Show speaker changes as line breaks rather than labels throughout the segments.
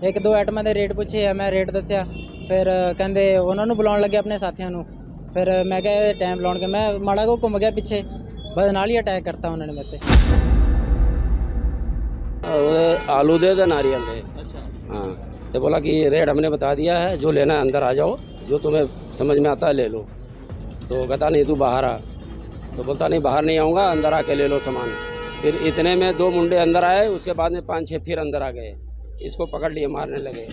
ਇੱਕ ਦੋ ਆਈਟਮਾਂ ਦੇ ਰੇਟ ਪੁੱਛੇ ਆ ਮੈਂ ਰੇਟ ਦੱਸਿਆ ਫਿਰ ਕਹਿੰਦੇ ਉਹਨਾਂ ਨੂੰ ਬੁਲਾਉਣ ਲੱਗੇ ਆਪਣੇ ਸਾਥੀਆਂ ਨੂੰ ਫਿਰ ਮੈਂ ਕਿਹਾ ਇਹ ਟਾਈਮ ਲਾਉਣਗੇ ਮੈਂ ਮਾੜਾ ਕੋ ਘੁੰਮ ਗਿਆ ਪਿੱਛੇ ਬਸ ਨਾਲ ਹੀ ਅਟੈਕ ਕਰਤਾ ਉਹਨਾਂ ਨੇ ਮੇਰੇ ਤੇ
और आलू दे दे नारियल दे
अच्छा
हाँ तो बोला कि रेट हमने बता दिया है जो लेना है अंदर आ जाओ जो तुम्हें समझ में आता है ले लो तो कहता नहीं तू बाहर आ तो बोलता नहीं बाहर नहीं आऊँगा अंदर आके ले लो सामान फिर इतने में दो मुंडे अंदर आए उसके बाद में पाँच छः फिर अंदर आ गए इसको पकड़ लिए मारने लगे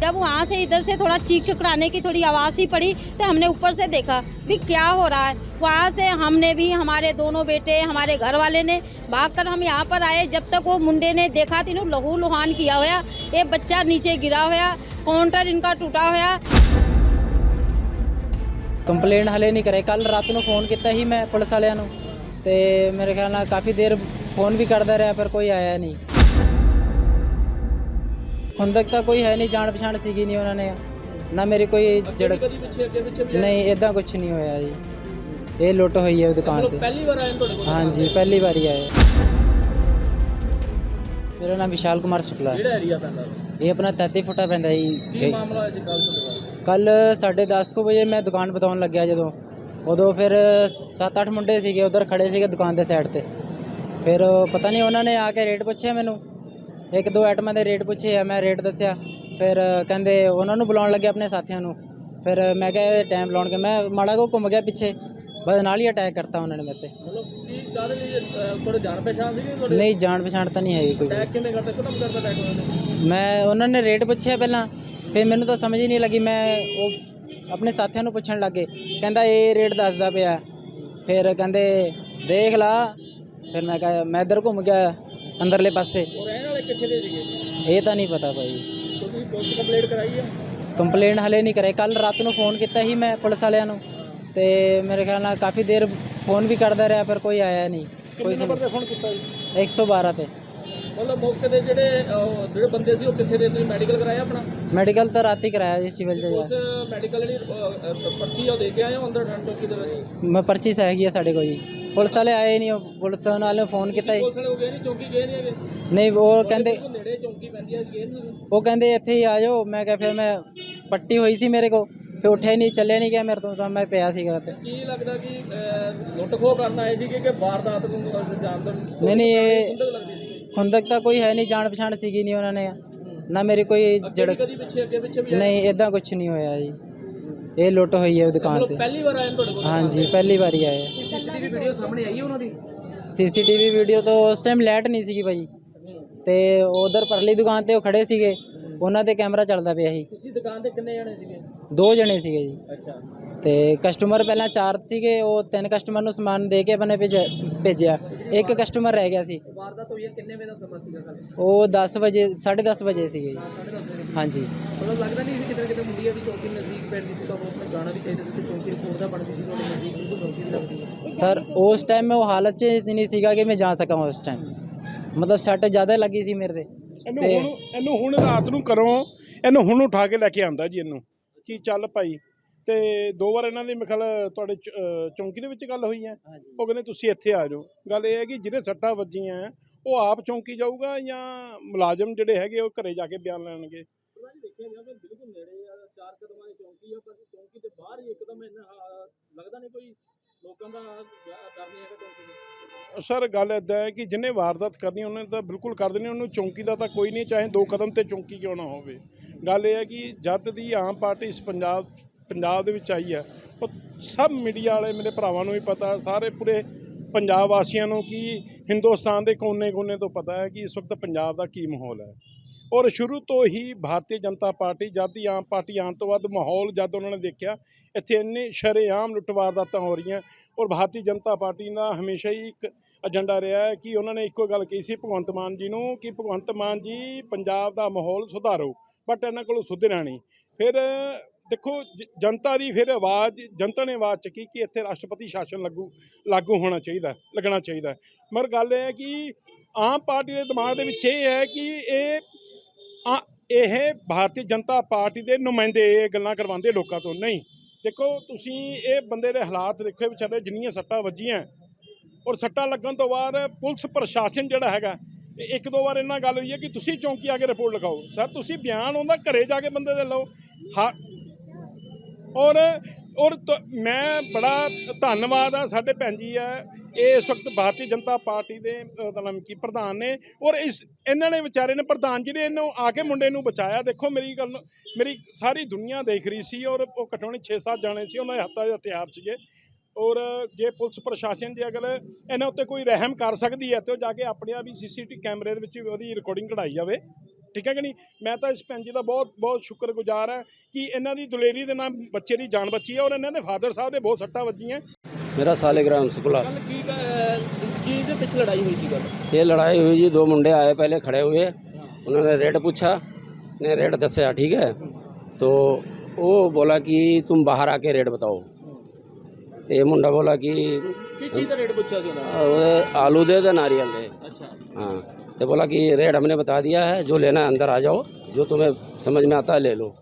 जब वहाँ से इधर से थोड़ा चीख चिकराने की थोड़ी आवाज़ ही पड़ी तो हमने ऊपर से देखा भी क्या हो रहा है वहाँ से हमने भी हमारे दोनों बेटे हमारे घर वाले ने भागकर हम यहाँ पर आए जब तक वो मुंडे ने देखा तीनों लहू लुहान किया होया ये बच्चा नीचे गिरा होया काउंटर इनका टूटा होया
ਕੰਪਲੇਂਟ ਹਲੇ ਨਹੀਂ ਕਰੇ ਕੱਲ ਰਾਤ ਨੂੰ ਫੋਨ ਕੀਤਾ ਸੀ ਮੈਂ ਪੁਲਿਸ ਵਾਲਿਆਂ ਨੂੰ ਤੇ ਮੇਰੇ ਖਿਆਲ ਨਾਲ ਕਾਫੀ ਦੇਰ ਫੋਨ ਵੀ ਕਰਦਾ ਰਿਹਾ ਪਰ ਕੋਈ ਆਇਆ ਨਹੀਂ ਹੁਣ ਤੱਕ ਤਾਂ ਕੋਈ ਹੈ ਨਹੀਂ ਜਾਣ ਪਛਾਣ ਸੀਗੀ ਨਹੀਂ ਉਹਨਾਂ ਨੇ। ਨਾ ਮੇਰੀ ਕੋਈ ਜੜ
ਕਦੀ ਪਿੱਛੇ ਅੱਗੇ ਪਿੱਛੇ ਵੀ
ਨਹੀਂ ਇਦਾਂ ਕੁਝ ਨਹੀਂ ਹੋਇਆ ਜੀ। ਇਹ ਲੁੱਟ ਹੋਈ ਹੈ ਦੁਕਾਨ ਤੇ।
ਪਹਿਲੀ ਵਾਰ ਆਏ ਤੁਹਾਡੇ ਕੋਲ?
ਹਾਂਜੀ ਪਹਿਲੀ ਵਾਰੀ ਆਏ। ਮੇਰਾ ਨਾਮ ਵਿਸ਼ਾਲ ਕੁਮਾਰ ਸ਼ੁਕਲਾ। ਹੈ
ਕਿਹੜਾ ਏਰੀਆ ਪੈਂਦਾ
ਇਹ? ਆਪਣਾ 33 ਫੁੱਟਾ ਪੈਂਦਾ
ਕੀ
ਜੀ
ਮਾਮਲਾ ਸੀ ਕੱਲ ਤੁਹਾਡੇ ਕੋਲ?
ਕੱਲ 10:30 ਵਜੇ ਮੈਂ ਦੁਕਾਨ ਬਤਾਉਣ ਲੱਗਿਆ ਜਦੋਂ। ਉਦੋਂ ਫਿਰ 7-8 ਮੁੰਡੇ ਸੀਗੇ ਉਧਰ ਖੜੇ ਸੀਗੇ ਦੁਕਾਨ ਦੇ ਸਾਈਡ ਤੇ। ਫਿਰ ਪਤਾ ਨਹੀਂ ਉਹਨਾਂ ਨੇ ਆ ਕੇ ਰੇਟ ਪੁੱਛਿਆ ਮੈਨੂੰ। ਇੱਕ ਦੋ ਆਈਟਮਾਂ ਦੇ ਰੇਟ ਪੁੱਛੇ ਆ ਮੈਂ ਰੇਟ ਦੱਸਿਆ। ਫਿਰ ਕਹਿੰਦੇ ਉਹਨਾਂ ਨੂੰ ਬੁਲਾਉਣ ਲੱਗੇ ਆਪਣੇ ਸਾਥੀਆਂ ਨੂੰ। ਫਿਰ ਮੈਂ ਕਿਹਾ ਟਾਈਮ ਲਾਉਣਗੇ। ਮੈਂ ਮਾੜਾ ਕੋ ਘੁੰਮ ਗਿਆ ਪਿੱਛੇ ਬਸ ਨਾਲ ਹੀ ਅਟੈਕ ਕਰਤਾ ਉਹਨਾਂ ਨੇ ਮੇਰੇ ਤੇ।
ਕੀ ਤੁਹਾਡੇ ਜਾਣ ਪਛਾਣ ਤੁਹਾਡੇ?
ਨਹੀਂ ਜਾਣ ਪਛਾਣ ਤਾਂ ਨਹੀਂ ਹੈਗੀ ਕੋਈ
ਅਟੈਕ ਕਿਵੇਂ ਕਰਦਾ ਕਿਉਂ ਕਰਦਾ ਅਟੈਕ ਉਹਨਾਂ ਨੇ
ਮੈਂ ਉਹਨਾਂ ਨੇ ਰੇਟ ਪੁੱਛਿਆ ਪਹਿਲਾਂ। ਫਿਰ ਮੈਨੂੰ ਤਾਂ ਸਮਝ ਹੀ ਨਹੀਂ ਲੱਗੀ। ਮੈਂ ਉਹ ਆਪਣੇ ਸਾਥੀਆਂ ਨੂੰ ਪੁੱਛਣ ਲੱਗੇ। ਕਹਿੰਦਾ ਇਹ ਰੇਟ ਦੱਸਦਾ ਪਿਆ। ਫਿਰ ਕਹਿੰਦੇ ਦੇਖ ਲਾ। ਫਿਰ ਮੈਂ ਕਿਹਾ ਮੈਂ ਇੱਧਰ ਘੁੰਮ ਗਿਆ ਅੰਦਰਲੇ ਪਾਸੇ।
ਕਿੱਥੇ ਦੇ ਸੀਗੇ?
ਇਹ ਤਾਂ ਨਹੀਂ ਪਤਾ ਭਾਈ।
ਤੁਸੀਂ ਪੁਲਿਸ ਕੰਪਲੇਂਟ ਕਰਾਈ ਹੈ
ਕੰਪਲੇਂਟ ਹਲੇ ਨਹੀਂ ਕਰੇ ਕੱਲ ਰਾਤ ਨੂੰ ਫੋਨ ਕੀਤਾ ਸੀ ਮੈਂ ਪੁਲਿਸ ਵਾਲਿਆਂ ਨੂੰ। ਤੇ ਮੇਰੇ ਖਿਆਲ ਨਾਲ ਕਾਫੀ ਦੇਰ ਫੋਨ ਵੀ ਕਰਦਾ ਰਿਹਾ ਪਰ ਕੋਈ ਆਇਆ ਨਹੀਂ। ਕੋਈ
ਨੰਬਰ ਤੇ ਫੋਨ ਕੀਤਾ ਜੀ
112 ਤੇ।
ਮਤਲਬ ਮੌਕੇ ਤੇ ਜਿਹੜੇ ਜਿਹੜੇ ਬੰਦੇ ਸੀ ਉਹ ਕਿੱਥੇ ਦੇ? ਤੁਸੀਂ ਮੈਡੀਕਲ ਕਰਾਇਆ ਆਪਣਾ?
ਮੈਡੀਕਲ ਤਾਂ ਰਾਤੀ ਕਰਾਇਆ ਜੀ ਸਿਵਲ 'ਚ। ਜਾ
ਉਸ ਮੈਡੀਕਲ ਜਿਹੜੀ ਅਹ, ਅਹ, ਪਰਚੀ ਆ ਉਹ ਦੇ ਕੇ ਆਏ ਹੋ ਅੰਦਰ ਠੰਡ ਚੌਕੀ ਦੇ ਵਿੱਚ
ਮੈਂ ਪਰਚੀ ਹੈਗੀ ਆ ਸਾਡੇ ਕੋਲ ਜੀ। ਪੁਲਿਸ ਵਾਲੇ ਆਏ ਨਹੀਂ ਉਹ ਪੁਲਿਸ ਵਾਲੇ ਫੋਨ ਕੀਤਾ ਜੀ।
ਪੁਲਿਸ ਵਾਲੇ ਉਹ ਗਏ ਨਹੀਂ ਚੌਕੀ ਗਏ ਨਹੀਂ ਹੈਗੇ?
ਨਹੀਂ ਉਹ ਕਹਿੰਦੇ
ਬਿਲਕੁਲ ਨੇੜੇ ਚੌਕੀ ਪੈਂਦੀ ਹੈ ਗਏ ਨਹੀਂ
ਉਹ ਕਹਿੰਦੇ ਇੱਥੇ ਹੀ ਆ ਜਾਓ। ਮੈਂ ਕਿਹਾ ਫਿਰ ਮੈਂ ਪੱਟੀ ਹੋਈ ਸੀ ਮੇਰੇ ਕੋ ਫਿਰ ਉੱਠਿਆ ਨਹੀਂ ਚੱਲਿਆ ਨਹੀਂ ਗਿਆ ਮੇਰੇ ਤੋਂ ਤਾਂ ਮੈਂ ਪਿਆ ਸੀਗਾ ਤੇ
ਕੀ ਲੱਗਦਾ ਕਿ ਲੁੱਟ ਖੋਹ ਕਰਨ ਆਏ ਸੀਗੇ ਕਿ ਵਾਰਦਾਤ ਨੂੰ ਜਾਣਦੇ
ਨਹੀਂ ਨਹੀਂ ਇਹ
ਸੀ?
ਖੁੰਦਕ ਤਾਂ ਕੋਈ ਹੈ ਨਹੀਂ ਜਾਣ ਪਛਾਣ ਸੀਗੀ ਨਹੀਂ ਉਹਨਾਂ ਨੇ। ਨਾ ਮੇਰੀ ਕੋਈ ਜੜ? ਨਹੀਂ ਇਦਾਂ ਕੁਝ ਨਹੀਂ ਹੋਇਆ ਜੀ। ਇਹ ਲੁੱਟ ਹੋਈ ਹੈ ਦੁਕਾਨ ਤੇ।
ਪਹਿਲੀ ਵਾਰ ਆਏ ਤੁਹਾਡੇ ਕੋਲ?
ਹਾਂਜੀ ਪਹਿਲੀ ਵਾਰੀ ਆਏ
ਸੀਸੀਟੀਵੀ ਵੀਡੀਓ ਸਾਹਮਣੇ ਆਈ ਹੈ ਉਹਨਾਂ ਦੀ?
ਸੀਸੀਟੀਵੀ ਵੀਡੀਓ ਤੋਂ ਉਸ ਟਾਈਮ ਲਾਈਟ ਨਹੀਂ ਸੀਗੀ ਭਾਈ ਤੇ ਉਧਰ ਪਰਲੀ ਦੁਕਾਨ ਤੇ ਉਹ ਖੜੇ ਸੀਗੇ। ਉਹਨਾਂ ਤੇ ਕੈਮਰਾ ਚੱਲਦਾ ਪਿਆ ਸੀ।
ਤੁਸੀਂ ਦੁਕਾਨ ਤੇ ਕਿੰਨੇ ਜਣੇ ਸੀਗੇ?
ਦੋ ਜਣੇ ਸੀਗੇ ਜੀ।
ਅੱਛਾ।
ਤੇ ਕਸਟਮਰ ਪਹਿਲਾਂ ਚਾਰ ਸੀਗੇ ਉਹ ਤਿੰਨ ਕਸਟਮਰ ਨੂੰ ਸਮਾਨ ਦੇ ਕੇ ਆਪਣੇ ਭੇਜਿਆ ਭੇਜਿਆ। ਇੱਕ ਕਸਟਮਰ ਰਹਿ ਗਿਆ ਸੀ।
ਵਾਰਦਾਤ ਹੋਈ ਹੈ ਕਿੰਨੇ ਵਜੇ ਦਾ ਸਮਾਂ ਸੀਗਾ ਕੱਲ
ਉਹ 10 ਵਜੇ 10:30 ਵਜੇ ਸੀਗੇ ਜੀ।
10:30 ਵਜੇ।
ਹਾਂਜੀ।
ਮਤਲਬ ਲੱਗਦਾ ਨਹੀਂ ਸੀ ਕਿਤੇ ਨਾ ਕਿਤੇ ਮੁੰਡੀਆਂ ਦੀ ਚੌਕੀ ਨਜ਼ਦੀਕ ਪੈਂਦੀ ਸੀ ਤਾਂ ਉਹ ਆਪਣੇ ਜਾਣਾ ਵੀ ਚਾਹੀਦਾ ਸੀ ਕਿ ਚੌਕੀ ਰਿਪੋਰਟ ਦਾ ਬਣਦੀ ਸੀ ਤੁਹਾਡੇ ਨਜ਼ਦੀਕ ਬਿਲਕੁਲ ਚੌਕੀ ਦੀ ਲੱਗਦੀ ਹੈ?
ਸਰ ਉਸ ਟਾਈਮ ਮੈਂ ਉਹ ਹਾਲਤ 'ਚ ਨਹੀਂ ਸੀਗਾ ਕਿ ਮੈਂ ਜਾ ਸਕਾਂ ਉਸ ਟਾਈਮ ਮਤਲਬ ਸੱਟ ਜ਼ਿਆਦਾ ਲੱਗੀ ਸੀ ਮੇਰੇ ਤੇ।
ਇਹਨੂੰ
ਤੇ-
ਹੁਣ ਇਹਨੂੰ ਹੁਣ ਰਾਤ ਨੂੰ ਕਰੋ। ਇਹਨੂੰ ਹੁਣ ਉਠਾ ਕੇ ਲੈ ਕੇ ਆਂਦਾ ਜੀ ਇਹਨੂੰ। ਕੀ ਚੱਲ ਭਾਈ। ਤੇ ਦੋ ਵਾਰ ਇਹਨਾਂ ਦੀ ਮਿਖਲ ਤੁਹਾਡੇ ਚ- ਅਹ ਚੌਂਕੀ ਦੇ ਵਿੱਚ ਗੱਲ ਹੋਈ ਹੈ। ਉਹ ਕਹਿੰਦੇ ਤੁਸੀਂ ਇੱਥੇ ਆ ਜਾਓ। ਗੱਲ ਇਹ ਹੈ ਕਿ ਜਿਹਦੇ ਸੱਟਾਂ ਵੱਜੀਆਂ ਹੈ, ਉਹ ਆਪ ਚੌਂਕੀ ਜਾਊਗਾ ਜਾਂ ਮੁਲਾਜ਼ਮ ਜਿਹੜੇ ਹੈਗੇ ਉਹ ਘਰੇ ਜਾ ਕੇ ਬਿਆਨ ਲੈਣਗੇ?
ਉਹਨਾਂ ਦੀ ਦੇਖਿਆ ਜਾਵੇ ਬਿਲਕੁਲ ਨੇੜੇ ਆ ਚਾਰ ਕਦਮਾਂ ਦੀ ਚੌਕੀ ਆ ਪਰ ਚੌਕੀ ਦੇ ਬਾਹਰ ਹੀ ਇੱਕਦਮ ਇਹਨਾਂ ਆਹ, ਲੱਗਦਾ ਨਹੀਂ ਕੋਈ ਲੋਕਾਂ ਦਾ ਡਰ ਨਹੀਂ ਹੈਗਾ ਚੌਕੀ
ਸਰ, ਗੱਲ ਇਦਾਂ ਹੈ ਕਿ ਜਿੰਨੇ ਵਾਰਦਾਤ ਕਰਨੀ ਉਹਨੇ ਤਾਂ ਬਿਲਕੁਲ ਕਰ ਦੇਣੀ, ਉਹਨੂੰ ਚੌਂਕੀ ਦਾ ਤਾਂ ਕੋਈ ਨਹੀਂ, ਚਾਹੇ ਦੋ ਕਦਮ ਤੇ ਚੌਂਕੀ ਕਿਉਂ ਨਾ ਹੋਵੇ। ਗੱਲ ਇਹ ਹੈ ਕਿ ਜਦ ਦੀ ਆਮ ਪਾਰਟੀ ਇਸ ਪੰਜਾਬ ਪੰਜਾਬ ਦੇ ਵਿੱਚ ਆਈ ਹੈ, ਉਹ ਸਭ ਮੀਡੀਆ ਵਾਲੇ ਮੇਰੇ ਭਰਾਵਾਂ ਨੂੰ ਵੀ ਪਤਾ, ਸਾਰੇ ਪੂਰੇ ਪੰਜਾਬ ਵਾਸੀਆਂ ਨੂੰ ਕਿ ਹਿੰਦੁਸਤਾਨ ਦੇ ਕੋਨੇ-ਕੋਨੇ ਤੋਂ ਪਤਾ ਹੈ ਕਿ ਇਸ ਵਕਤ ਪੰਜਾਬ ਦਾ ਕੀ ਮਾਹੌਲ ਹੈ। ਔਰ ਸ਼ੁਰੂ ਤੋਂ ਹੀ ਭਾਰਤੀ ਜਨਤਾ ਪਾਰਟੀ ਜਦ ਦੀ ਆਮ ਪਾਰਟੀ ਆਉਣ ਤੋਂ ਬਾਅਦ ਮਾਹੌਲ ਜਦ ਉਹਨਾਂ ਨੇ ਦੇਖਿਆ, ਇੱਥੇ ਇੰਨੇ ਸ਼ਰੇਆਮ ਲੁੱਟ ਵਾਰਦਾਤਾਂ ਹੋ ਰਹੀਆਂ ਔਰ ਭਾਰਤੀ ਜਨਤਾ ਪਾਰਟੀ ਦਾ ਹਮੇਸ਼ਾ ਹੀ ਇੱਕ ਏਜੰਡਾ ਰਿਹਾ ਹੈ ਕਿ ਉਹਨਾਂ ਨੇ ਇੱਕੋ ਗੱਲ ਕਹੀ ਸੀ, ਭਗਵੰਤ ਮਾਨ ਜੀ ਨੂੰ ਕਿ ਭਗਵੰਤ ਮਾਨ ਜੀ ਪੰਜਾਬ ਦਾ ਮਾਹੌਲ ਸੁਧਾਰੋ, ਬਟ ਇਹਨਾਂ ਕੋਲੋਂ ਸੁਧਰਿਆ ਨਹੀਂ। ਫਿਰ ਦੇਖੋ, ਜ- ਜਨਤਾ ਦੀ ਫਿਰ ਆਵਾਜ਼, ਜਨਤਾ ਨੇ ਆਵਾਜ਼ ਚੱਕੀ ਕਿ ਇੱਥੇ ਰਾਸ਼ਟਰਪਤੀ ਸ਼ਾਸਨ ਲੱਗੂ, ਲਾਗੂ ਹੋਣਾ ਚਾਹੀਦਾ, ਲੱਗਣਾ ਚਾਹੀਦਾ ਮਗਰ ਗੱਲ ਇਹ ਹੈ ਕਿ ਆਮ ਪਾਰਟੀ ਦੇ ਦਿਮਾਗ ਦੇ ਵਿੱਚ ਇਹ ਹੈ ਕਿ ਇਹ ਆ- ਇਹ ਭਾਰਤੀ ਜਨਤਾ ਪਾਰਟੀ ਦੇ ਨੁਮਾਇੰਦੇ ਇਹ ਗੱਲਾਂ ਕਰਵਾਉਂਦੇ ਲੋਕਾਂ ਤੋਂ ਨਹੀਂ। ਦੇਖੋ, ਤੁਸੀਂ ਇਹ ਬੰਦੇ ਦੇ ਹਾਲਾਤ ਦੇਖੋ ਵਿਚਾਰੇ ਜਿੰਨੀਆਂ ਸੱਟਾਂ ਵੱਜੀਆਂ। ਔਰ ਸੱਟਾਂ ਲੱਗਣ ਤੋਂ ਬਾਅਦ ਪੁਲਿਸ ਪ੍ਰਸ਼ਾਸਨ ਜਿਹੜਾ ਹੈਗਾ ਇੱਕ ਦੋ ਵਾਰ ਇਹਨਾਂ ਗੱਲ ਹੋਈ ਹੈ ਕਿ ਤੁਸੀਂ ਚੌਂਕੀ ਆ ਕੇ ਰਿਪੋਰਟ ਲਿਖਾਓ। ਸਰ, ਤੁਸੀਂ ਬਿਆਨ ਉਹਦਾ ਘਰੇ ਜਾ ਕੇ ਬੰਦੇ ਦੇ ਲਓ। ਹਾਂ ਔਰ ਔਰ ਮੈਂ ਬੜਾ ਧੰਨਵਾਦ ਆ ਸਾਡੇ ਭੈਣ ਜੀ ਆ। ਇਹ ਇਸ ਵਕਤ ਭਾਰਤੀ ਜਨਤਾ ਪਾਰਟੀ ਦੇ ਅ, ਦਾ ਕੀ ਪ੍ਰਧਾਨ ਨੇ। ਔਰ ਇਸ ਇਹਨਾਂ ਨੇ ਵਿਚਾਰੇ ਨੇ ਪ੍ਰਧਾਨ ਜੀ ਨੇ ਇਹਨੂੰ ਆ ਕੇ ਮੁੰਡੇ ਨੂੰ ਬਚਾਇਆ। ਦੇਖੋ ਮੇਰੀ ਗੱਲ ਨੂੰ- ਮੇਰੀ ਸਾਰੀ ਦੁਨੀਆ ਦੇਖ ਰਹੀ ਸੀ ਔਰ ਉਹ ਘਟੋਣੀ 6-7 ਜਾਣੇ ਸੀ ਉਹਨਾਂ ਦੇ ਹੱਥਾਂ 'ਚ ਹਥਿਆਰ ਸੀਗੇ। ਔਰ ਜੇ ਪੁਲਿਸ ਪ੍ਰਸ਼ਾਸਨ ਜੇ ਅਗਰ ਇਹਨਾਂ ਉੱਤੇ ਕੋਈ ਰਹਿਮ ਕਰ ਸਕਦੀ ਹੈ ਤੇ ਉਹ ਜਾ ਕੇ ਆਪਣੇ ਆਪ ਹੀ ਸੀਸੀਟੀ ਕੈਮਰੇ ਦੇ ਵਿੱਚ ਉਹਦੀ ਰਿਕਾਰਡਿੰਗ ਕਢਾਈ ਜਾਵੇ। ਠੀਕ ਹੈ ਕਿ ਨਹੀਂ ਮੈਂ ਤਾਂ ਇਸ ਭੈਣ ਜੀ ਦਾ ਬਹੁਤ ਬਹੁਤ ਸ਼ੁਕਰਗੁਜ਼ਾਰ ਹਾਂ ਕਿ ਇਹਨਾਂ ਦੀ ਦੁਲੇਰੀ ਦੇ ਨਾਲ ਬੱਚੇ ਦੀ ਜਾਨ ਬਚੀ ਹੈ ਔਰ ਇਹਨਾਂ ਦੇ ਫਾਦਰ ਸਾਹਿਬ ਦੇ ਬਹੁਤ ਸੱਟਾਂ ਵੱਜੀਆਂ
मेरा सालिग्राम शुक्ला
ਕੱਲ ਕੀ ਕ- ਕੀ ਦੇ ਪਿੱਛੇ ਲੜਾਈ ਹੋਈ ਸੀ ਗੱਲ
ये लड़ाई हुई जी दो मुंडे आए पहले खड़े हुए उन्होंने रेट पूछा ने रेट दसया ठीक है तो वो बोला कि तुम बाहर आके रेट बताओ ये मुंडा बोला कि
ਕੀ ਚੀਜ਼ ਦਾ ਰੇਟ ਪੁੱਛਿਆ ਸੀ ਉਹਨਾਂ
"अ, आलू दे दे नारियल दे
ਨੇ ਅੱਛਾ
हाँ तो बोला कि ये रेट हमने बता दिया है, जो लेना है अंदर आ जाओ, जो तुम्हें समझ में आता है ले लो।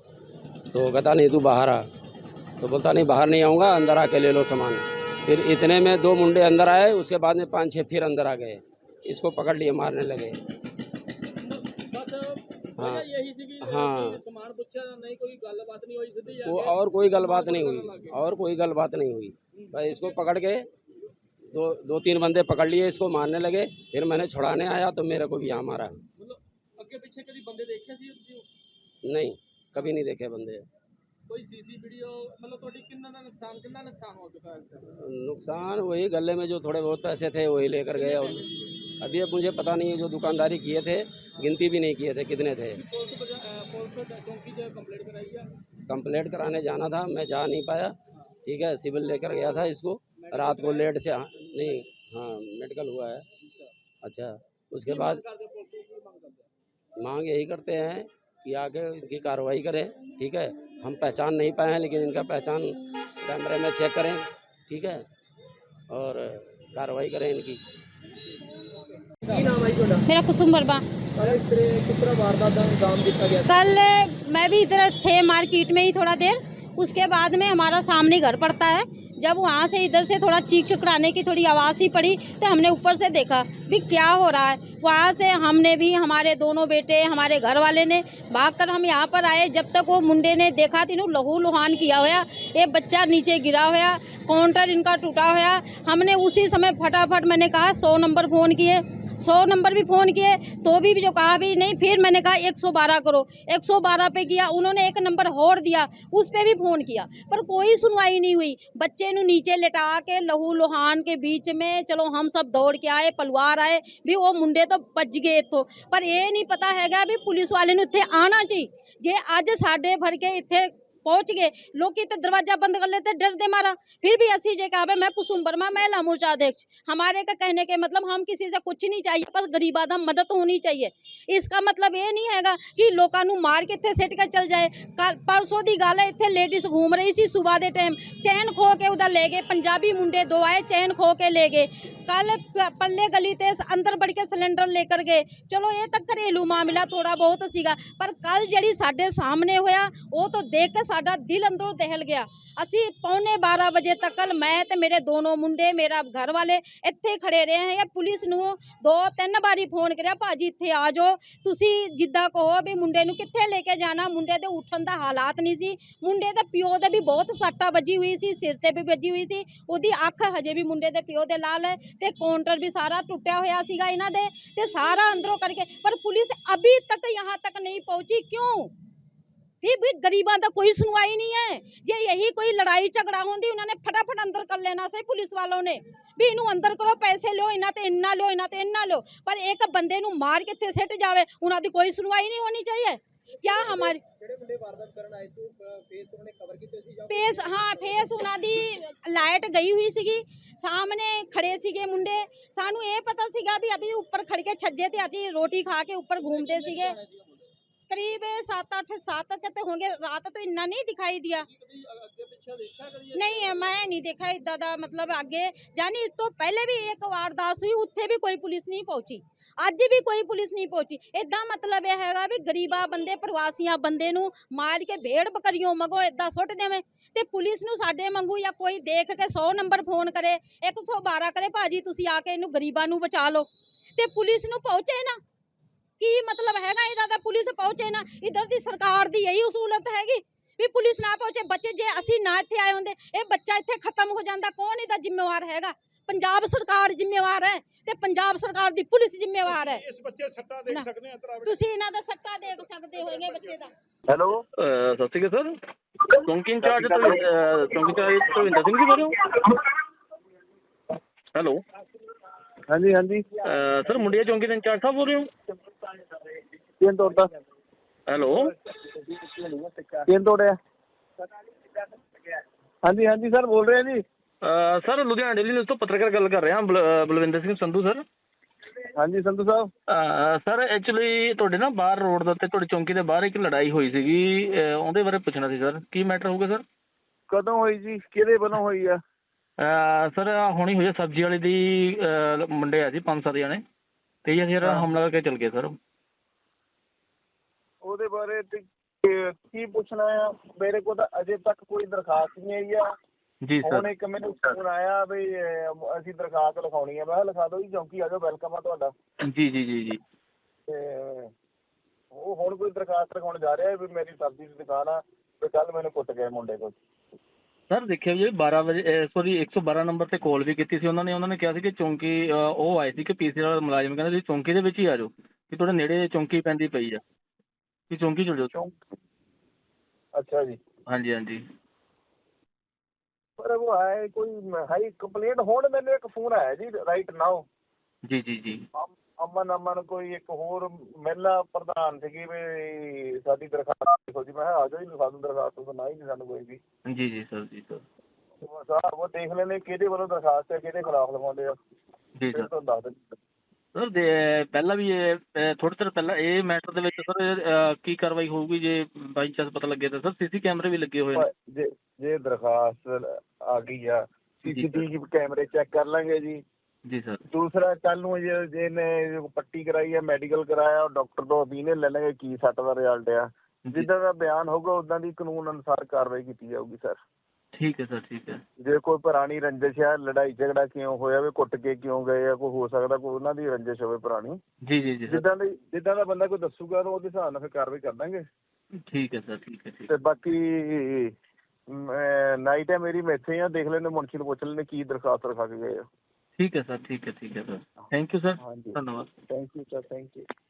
तो कहता, नहीं, तू बाहर आ। तो बोलता, नहीं, बाहर नहीं आऊँगा, अंदर आके ले लो सामान। फिर इतने में दो मुंडे अंदर आए, उसके बाद में पाँच छः फिर अंदर आ गए। इसको पकड़ लिए, मारने लगे।
हाँ हाँ।
वो और कोई गलबात नहीं हुई, और कोई गलबात नहीं हुई। भाई, इसको पकड़ के दो दो तीन बंदे पकड़ लिए इसको मारने लगे फिर मैंने छुड़ाने आया तो मेरे को भी यहाँ मारा
ਮਤਲਬ ਅੱਗੇ ਪਿੱਛੇ ਕਦੀ ਬੰਦੇ ਦੇਖੇ ਸੀ ਤੁਸੀਂ?
नहीं कभी नहीं देखे बंदे
ਕੋਈ ਸੀਸੀ ਵੀਡੀਓ ਮਤਲਬ ਤੁਹਾਡੀ ਕਿੰਨਾ ਦਾ ਨੁਕਸਾਨ ਕਿੰਨਾ ਨੁਕਸਾਨ ਹੋ ਚੁੱਕਾ ਹੈ ਇਸ ਦਾ
नुकसान वही गले में जो थोड़े बहुत पैसे थे वही लेकर गए और अभी अब मुझे पता नहीं है जो दुकानदारी किए थे गिनती भी नहीं किए थे कितने थे
ਪੁਲਿਸ ਬਜਾ- ਅਹ ਪੁਲਿਸ ਚੌਂਕੀ 'ਚ ਕੰਪਲੇਂਟ ਕਰਾਈ ਆ
कंप्लेंट कराने जाना था मैं जा नहीं पाया ठीक है सिविल लेकर गया था इसको रात को लेट से हाँ, नहीं हाँ मेडिकल हुआ है। अच्छा उसके बाद मांग यही करते हैं कि आके इनकी कार्रवाई करें ठीक है? हम पहचान नहीं पाए हैं लेकिन इनका पहचान कैमरे में चेक करें ठीक है? और कार्रवाई करें इनकी।
मेरा कुसुम वर्मा। कल मैं भी इधर थे मार्केट में ही थोड़ा देर उसके बाद में हमारा सामने घर पड़ता है। जब वहाँ से इधर से थोड़ा चीख चिकड़ाने की थोड़ी आवाज़ ही पड़ी तो हमने ऊपर से देखा भी क्या हो रहा है? वहाँ से हमने भी, हमारे दोनों बेटे, हमारे घर वाले ने भाग कर हम यहाँ पर आए। जब तक वो मुंडे ने देखा तीनों लहू लुहान किया हुआ, ये बच्चा नीचे गिरा हुआ, काउंटर इनका टूटा हुआ। हमने उसी समय फटाफट मैंने कहा, सौ नंबर फ़ोन किए। सौ नंबर भी फ़ोन किए तो भी जो कहा भी नहीं फिर मैंने कहा 112 करो 112 पे किया उन्होंने एक नंबर और दिया उस पे भी फ़ोन किया पर कोई सुनवाई नहीं हुई बच्चे ਨੂੰ नीचे लेटा के लहू लुहान के बीच में चलो हम सब दौड़ के आए पलवार आए भी ਉਹ ਮੁੰਡੇ ਤਾਂ ਭੱਜ ਗਏ ਇੱਥੋਂ ਪਰ ਇਹ ਨਹੀਂ ਪਤਾ ਹੈਗਾ ਵੀ ਪੁਲਿਸ ਵਾਲੇ ਨੂੰ ਇੱਥੇ ਆਣਾ ਚਾਹੀ ਜੇ ਅੱਜ ਸਾਡੇ ਭਰ ਕੇ ਇੱਥੇ ਪਹੁੰਚ ਗਏ ਲੋਕੀ ਤੇ दरवाजा बंद कर लेते डर दे मारा फिर भी ਅਸੀਂ ਜੇ ਕਹਾਵੇ ਮੈਂ ਕੁਸੁਮ वर्मा महिला मोर्चा अध्यक्ष हमारे का कहने के मतलब हम किसी से कुछ नहीं चाहिए बस गरीबा दा मदद होनी चाहिए इसका मतलब ਇਹ ਨਹੀਂ ਹੈਗਾ ਕਿ ਲੋਕਾਂ ਨੂੰ ਮਾਰ ਕੇ ਇੱਥੇ ਸਿੱਟ ਕੇ ਚਲ ਜਾਏ ਕੱਲ ਪਰਸੋਂ ਦੀ ਗੱਲ ਹੈ ਇੱਥੇ ਲੇਡੀਜ਼ ਘੂਮ ਰਹੀ ਸੀ ਸਵੇਰ ਦੇ ਟਾਈਮ ਚੈਨ ਖੋ ਕੇ ਉਹਦਾ ਲੈ ਗਏ ਪੰਜਾਬੀ ਮੁੰਡੇ ਦੋ ਆਏ ਚੈਨ ਖੋ ਕੇ ਲੈ ਗਏ ਕੱਲ ਪੱਲੇ ਗਲੀ ਤੇ ਅੰਦਰ ਵੜ ਕੇ ਸਿਲੰਡਰ ਲੈ ਕਰ ਗਏ ਚਲੋ ਇਹ ਤਾਂ ਘਰੇਲੂ ਮਾਮਲਾ ਥੋੜਾ ਬਹੁਤ ਸੀਗਾ ਪਰ ਕੱਲ ਜਿਹੜੀ ਸਾਡੇ ਸਾਹਮਣੇ ਹੋਇਆ ਉਹ ਤਾਂ ਦੇਖ ਕੇ ਸਾਡਾ ਦਿਲ ਅੰਦਰੋਂ ਦਹਿਲ ਗਿਆ। ਅਸੀਂ ਪੌਣੇ 12 ਵਜੇ ਤੱਕ ਮੈਂ ਤੇ ਮੇਰੇ ਦੋਨੋਂ ਮੁੰਡੇ, ਮੇਰਾ ਘਰ ਵਾਲੇ ਇੱਥੇ ਖੜੇ ਰਹੇ ਹਾਂ ਪੁਲਿਸ ਨੂੰ ਦੋ ਤਿੰਨ ਵਾਰੀ ਫੋਨ ਕਰਿਆ, ਭਾਜੀ, ਇੱਥੇ ਆ ਜਾਓ। ਤੁਸੀਂ ਜਿੱਦਾਂ ਕਹੋ ਵੀ ਮੁੰਡੇ ਨੂੰ ਕਿੱਥੇ ਲੈ ਕੇ ਜਾਣਾ? ਮੁੰਡੇ ਦੇ ਉੱਠਣ ਦਾ ਹਾਲਾਤ ਨਹੀਂ ਸੀ। ਮੁੰਡੇ ਦੇ ਪਿਓ ਦੇ ਵੀ ਬਹੁਤ ਸੱਟਾਂ ਵੱਜੀ ਹੋਈ ਸੀ, ਸਿਰ ਤੇ ਵੀ ਵੱਜੀ ਹੋਈ ਸੀ। ਉਹਦੀ ਅੱਖ ਹਜੇ ਵੀ ਮੁੰਡੇ ਦੇ ਪਿਓ ਦੇ ਲਾਲ ਹੈ ਤੇ ਕਾਊਂਟਰ ਵੀ ਸਾਰਾ ਟੁੱਟਿਆ ਹੋਇਆ ਸੀਗਾ ਇਹਨਾਂ ਦੇ ਤੇ ਸਾਰਾ ਅੰਦਰੋਂ ਕਰਕੇ। ਪਰ ਪੁਲਿਸ ਅਭੀ ਤੱਕ ਯਾ ਤੱਕ ਨਹੀਂ ਪਹੁੰਚੀ। ਕਿਉਂ? ਇਹ ਵੀ ਗਰੀਬਾਂ ਦਾ ਕੋਈ ਸੁਣਵਾਈ ਨਹੀਂ ਹੈ। ਜੇ ਇਹੀ ਕੋਈ ਲੜਾਈ ਝਗੜਾ ਹੁੰਦੀ ਉਹਨਾਂ ਨੇ ਫਟਾਫਟ ਅੰਦਰ ਕਰ ਲੈਣਾ ਸੀ ਪੁਲਿਸ ਵਾਲੋਂ ਨੇ। ਵੀ ਇਹਨੂੰ ਅੰਦਰ ਕਰੋ ਪੈਸੇ ਲਿਓ ਇਹਨਾਂ ਤੇ ਇੰਨਾ ਲਿਓ ਇਹਨਾਂ ਤੇ ਇੰਨਾ ਲਿਓ। ਪਰ ਇੱਕ ਬੰਦੇ ਨੂੰ ਮਾਰ ਕੇ ਇੱਥੇ ਸਿੱਟ ਜਾਵੇ ਉਹਨਾਂ ਦੀ ਕੋਈ ਸੁਣਵਾਈ ਨਹੀਂ ਹੋਣੀ ਚਾਹੀਏ। ਕਿਆ ਹਮਾਰੇ ਫੇਸ ਹਾਂ ਫੇਸ ਉਹਨਾਂ ਦੀ ਲਾਈਟ ਗਈ ਹੋਈ ਸੀਗੀ। ਸਾਹਮਣੇ ਖੜੇ ਸੀਗੇ ਮੁੰਡੇ। ਸਾਨੂੰ ਇਹ ਪਤਾ ਸੀਗਾ ਵੀ ਅਭੀ ਉੱਪਰ ਖੜ ਕੇ ਛੱਜੇ ਤੇ ਅਸੀਂ ਰੋਟੀ ਖਾ ਕੇ ਉੱਪਰ ਘੁੰਮਦੇ ਸੀਗੇ। करीब सात आठ सात के होंगे रात तो इतना नहीं दिखाई दिया
ਕਦੀ ਅੱਗੇ ਪਿੱਛੇ ਦੇਖਿਆ ਕਦੀ
नहीं है मैं नहीं देखा इदा दा मतलब आगे जानी इस तो पहले भी एक वारदात हुई उत्थे भी कोई पुलिस नहीं पहुंची ਅੱਜ ਵੀ ਕੋਈ ਪੁਲਿਸ ਨਹੀਂ ਪਹੁੰਚੀ ਇਦਾਂ ਮਤਲਬ ਇਹ ਹੈਗਾ ਵੀ ਗਰੀਬਾ ਬੰਦੇ ਪ੍ਰਵਾਸੀਆਂ ਬੰਦੇ ਨੂੰ ਮਾਰ ਕੇ ਭੇੜ ਬਕਰੀਆਂ ਮਗੋ ਇਦਾਂ ਸੁੱਟ ਦੇਵੇਂ ਤੇ ਪੁਲਿਸ ਨੂੰ ਸਾਡੇ ਮੰਗੂ ਜਾਂ ਕੋਈ ਦੇਖ ਕੇ 100 ਨੰਬਰ ਫੋਨ ਕਰੇ 112 ਕਰੇ ਭਾਜੀ ਤੁਸੀਂ ਆ ਕੇ ਇਹਨੂੰ ਗਰੀਬਾਂ ਨੂੰ ਬਚਾ ਲਓ ਤੇ ਪੁਲਿਸ ਨੂੰ ਪਹੁੰਚੇ ਨਾ ਕੀ ਮਤਲਬ ਹੈਗਾ ਇਹਦਾ ਤਾਂ ਪੁਲਿਸ ਪਹੁੰਚੇ ਨਾ? ਇਧਰ ਦੀ ਸਰਕਾਰ ਦੀ ਇਹੀ ਉਸੂਲਤ ਹੈਗੀ ਵੀ ਪੁਲਿਸ ਨਾ ਪਹੁੰਚੇ ਬੱਚੇ ਜੇ ਅਸੀਂ ਨਾ ਇੱਥੇ ਆਏ ਹੁੰਦੇ ਇਹ ਬੱਚਾ ਇੱਥੇ ਖਤਮ ਹੋ ਜਾਂਦਾ ਕੌਣ ਇਹਦਾ ਜ਼ਿੰਮੇਵਾਰ ਹੈਗਾ? ਪੰਜਾਬ ਸਰਕਾਰ ਜ਼ਿੰਮੇਵਾਰ ਹੈ ਤੇ ਪੰਜਾਬ ਸਰਕਾਰ ਦੀ ਪੁਲਿਸ ਜ਼ਿੰਮੇਵਾਰ ਹੈ।
ਇਸ ਬੱਚੇ ਸੱਟਾ ਦੇਖ। ਸਕਦੇ ਆ ਤਰਾ
ਤੁਸੀਂ ਇਹਨਾਂ ਦਾ ਸੱਟਾ ਦੇਖ ਸਕਦੇ ਹੋਗੇ ਬੱਚੇ ਦਾ।
ਹੈਲੋ
ਸਤਿ ਸ਼੍ਰੀ ਅਕਾਲ ਸਰ। ਚੌਂਕੀ ਇੰਚਾਰਜ ਤੋਂ ਅਹ ਚੌਂਕੀ ਇੰਚਾਰਜ ਧਰਵਿੰਦਰ ਸਿੰਘ ਜੀ ਬੋਲ ਰਹੇ ਹੋ? ਹੈਲੋ।
ਹਾਂਜੀ ਹਾਂਜੀ।
ਸਰ ਮੁੰਡਿਆ ਚੌਂਕੀ ਦੇ ਇੰਚਾਰਜ ਸਾਹਿਬ ਬੋਲ ਰਹੇ ਹੋ?
ਕਿਨ ਤੋੜਦਾ?
ਹੈਲੋ।
ਕਿਨ ਤੋੜਿਆ? ਹਾਂਜੀ ਹਾਂਜੀ ਸਰ ਬੋਲ ਰਹੇ ਆ ਜੀ।
ਅਹ ਸਰ ਲੁਧਿਆਣਾ ਡੇਲੀ ਨਿਊਜ਼ ਤੋਂ ਪੱਤਰਕਾਰ ਗੱਲ ਕਰ ਰਿਹਾ ਬਲ- ਅਹ ਬਲਵਿੰਦਰ ਸਿੰਘ ਸੰਧੂ ਸਰ।
ਹਾਂਜੀ ਸੰਧੂ ਸਾਹਿਬ।
ਅਹ ਸਰ ਐਕਚੁਅਲੀ ਤੁਹਾਡੇ ਨਾ ਬਾਹਰ ਰੋਡ ਦੇ ਉੱਤੇ ਤੁਹਾਡੀ ਚੌਂਕੀ ਦੇ ਬਾਹਰ ਇੱਕ ਲੜਾਈ ਹੋਈ ਸੀਗੀ ਅਹ ਉਹਦੇ ਬਾਰੇ ਪੁੱਛਣਾ ਸੀ ਸਰ। ਕੀ ਮੈਟਰ ਹੋਊਗਾ ਸਰ?
ਕਦੋਂ ਹੋਈ ਜੀ? ਕਿਹਦੇ ਵੱਲੋਂ ਹੋਈ ਆ?
ਅਹ ਸਰ ਆਹ ਹੁਣੀ ਹੋਈ ਸਬਜ਼ੀ ਵਾਲੇ ਦੀ ਅਹ ਮੁੰਡੇ ਆ ਜੀ ਪੰਜ ਸੱਤ ਜਣੇ। ਤੇ ਅਸੀਂ
ਹਾਂ।
ਹਮਲਾ ਕਰਕੇ ਚਲ ਗਏ ਸਰ।
ਉਹਦੇ ਬਾਰੇ ਤੇ ਕੀ- ਕੀ ਪੁੱਛਣਾ ਆ? ਮੇਰੇ ਕੋਲ ਤਾਂ ਅਜੇ ਤੱਕ ਕੋਈ ਦਰਖਾਸਤ ਨਹੀਂ ਆਈ ਆ।
ਜੀ
ਹੁਣ
ਸਰ
ਇੱਕ ਮੈਨੂੰ ਫੋਨ ਆਇਆ ਵੀ ਅਹ, ਅਸੀਂ ਦਰਖਾਸਤ ਲਿਖਾਉਣੀ ਆ। ਮੈਂ ਕਿਹਾ ਲਿਖਾ ਦਿਓ ਜੀ ਚੌਂਕੀ ਆ ਜਾਓ ਵੈਲਕਮ ਆ ਤੁਹਾਡਾ।
ਜੀ ਜੀ ਜੀ ਜੀ।
ਤੇ ਉਹ ਹੁਣ ਕੋਈ ਦਰਖਾਸਤ ਲਿਖਾਉਣ ਜਾ ਰਿਹਾ ਵੀ ਮੇਰੀ ਸਬਜ਼ੀ ਦੀ ਦੁਕਾਨ ਆ ਤੇ ਕੱਲ ਮੈਨੂੰ ਕੁੱਟ ਗਏ ਮੁੰਡੇ ਕੋਲ।
ਸਰ ਦੇਖਿਓ ਜੀ 12 ਵਜੇ ਸੌਰੀ 112 ਨੰਬਰ ਤੇ ਕਾਲ ਵੀ ਕੀਤੀ ਸੀ ਉਹਨਾਂ ਨੇ। ਉਹਨਾਂ ਨੇ ਕਿਹਾ ਸੀ ਕਿ ਚੌਂਕੀ ਉਹ ਆਏ ਸੀ ਕਿ ਪੀਸੀ ਵਾਲਾ ਮੁਲਾਜ਼ਮ ਕਹਿੰਦਾ ਤੁਸੀਂ ਚੌਂਕੀ ਦੇ ਵਿੱਚ ਹੀ ਆ ਜਾਓ ਕਿ ਤੁਹਾਡੇ ਨੇੜੇ ਚੌਂਕੀ ਪੈਂਦੀ ਪਈ ਆ ਕਿ ਚੌਂਕੀ ਚਲ ਜਾਓ।
ਅੱਛਾ ਜੀ।
ਹਾਂਜੀ ਹਾਂਜੀ।
ਪਰ ਉਹ ਆਏ ਕੋਈ ਹਾਈ ਕੰਪਲੇਂਟ ਹੁਣ ਮੈਨੂੰ ਇੱਕ ਫੋਨ ਆਇਆ ਜੀ ਰਾਈਟ ਨਾਓ
ਜੀ ਜੀ ਜੀ।
ਅਮਨ ਅਮਨ ਕੋਈ ਇੱਕ ਹੋਰ ਮਹਿਲਾ ਪ੍ਰਧਾਨ ਸੀਗੀ ਵੀ ਸਾਡੀ ਦਰਖਾਸਤ ਲਿਖੋ ਜੀ ਮੈਂ ਕਿਹਾ ਆ ਜਾਓ ਜੀ ਸਾਨੂੰ ਦਰਖਾਸਤ ਸੁਣਾਈ ਨਹੀਂ ਸਾਨੂੰ ਕੋਈ ਵੀ।
ਜੀ ਜੀ ਸਰ ਜੀ ਸਰ।
ਉਹ ਸਾਰਾ ਉਹ ਦੇਖ ਲੈਣੇ ਕਿਹਦੇ ਵੱਲੋਂ ਦਰਖਾਸਤ ਹੈ ਕਿਹਦੇ ਖਿਲਾਫ ਲਗਾਉਂਦੇ ਆ।
ਜੀ
ਫਿਰ
ਸਰ।
ਤੁਹਾਨੂੰ ਦੱਸ ਦਿੰਦੇ
ਸਰ ਦੇ ਪਹਿਲਾਂ ਵੀ ਇਹ ਥੋੜੇ ਚਿਰ ਪਹਿਲਾਂ ਇਹ ਮੈਟਰ ਦੇ ਵਿੱਚ ਸਰ ਕੀ ਕਾਰਵਾਈ ਹੋਊਗੀ ਜੇ ਬਾਈ ਚਾਂਸ ਪਤਾ ਲੱਗੇ ਤਾਂ। ਸਰ ਸੀਸੀ ਕੈਮਰੇ ਵੀ ਲੱਗੇ ਹੋਏ ਨੇ।
ਪਰ ਜੇ ਜੇ ਦਰਖਾਸਤ ਆ ਗਈ ਆ
ਜੀ, ਸਰ।
ਸੀਸੀਟੀਵੀ ਕੈਮਰੇ ਚੈੱਕ ਕਰ ਲਾਂਗੇ ਜੀ।
ਜੀ ਸਰ।
ਦੂਸਰਾ ਕੱਲ ਨੂੰ ਜੇ ਜੇ ਇਹਨੇ ਪੱਟੀ ਕਰਾਈ ਆ ਮੈਡੀਕਲ ਕਰਾਇਆ ਉਹ ਡਾਕਟਰ ਤੋਂ opinion ਲੈ ਲਾਂਗੇ ਕੀ ਸੱਟ ਦਾ ਰਿਜ਼ਲਟ ਆ। ਜਿੱਦਾਂ ਦਾ ਬਿਆਨ ਹੋਊਗਾ ਉਦਾਂ ਦੀ ਕਾਨੂੰਨ ਅਨੁਸਾਰ ਕਾਰਵਾਈ ਕੀਤੀ ਜਾਊਗੀ ਸਰ।
ਠੀਕ ਹੈ ਸਰ ਠੀਕ ਹੈ।
ਜੇ ਕੋਈ ਪੁਰਾਣੀ ਰੰਜਿਸ਼ ਆ ਲੜਾਈ ਝਗੜਾ ਕਿਉਂ ਹੋਇਆ ਵੀ ਕੁੱਟ ਕੇ ਕਿਉਂ ਗਏ ਆ ਕੋਈ ਹੋ ਸਕਦਾ ਕੋਈ ਉਹਨਾਂ ਦੀ ਰੰਜਿਸ਼ ਹੋਵੇ ਪੁਰਾਣੀ।
ਜੀ ਜੀ ਜੀ
ਜਿੱਦਾਂ ਦੀ ਜਿੱਦਾਂ ਦਾ ਬੰਦਾ ਕੋਈ ਦੱਸੂਗਾ ਤਾਂ ਉਹਦੇ ਹਿਸਾਬ ਨਾਲ ਫਿਰ ਕਾਰਵਾਈ ਕਰ ਦਾਂਗੇ
ਠੀਕ ਹੈ ਸਰ ਠੀਕ ਹੈ ਠੀਕ
ਤੇ ਬਾਕੀ ਨਾਈਟ ਹੈ ਮੇਰੀ ਮੈਂ ਇੱਥੇ ਆ ਦੇਖ ਲੈਣੇ ਮੁਨਸ਼ੀ ਨੂੰ ਪੁੱਛ ਲੈਣੇ ਕੀ ਦਰਖਾਸਤ ਰਖਾ ਕੇ ਗਏ ਆ।
ਠੀਕ ਹੈ ਸਰ ਠੀਕ ਹੈ ਠੀਕ ਹੈ ਸਰ ਥੈਂਕ ਯੂ ਸਰ
ਹਾਂਜੀ
ਧੰਨਵਾਦ
thank you sir thank you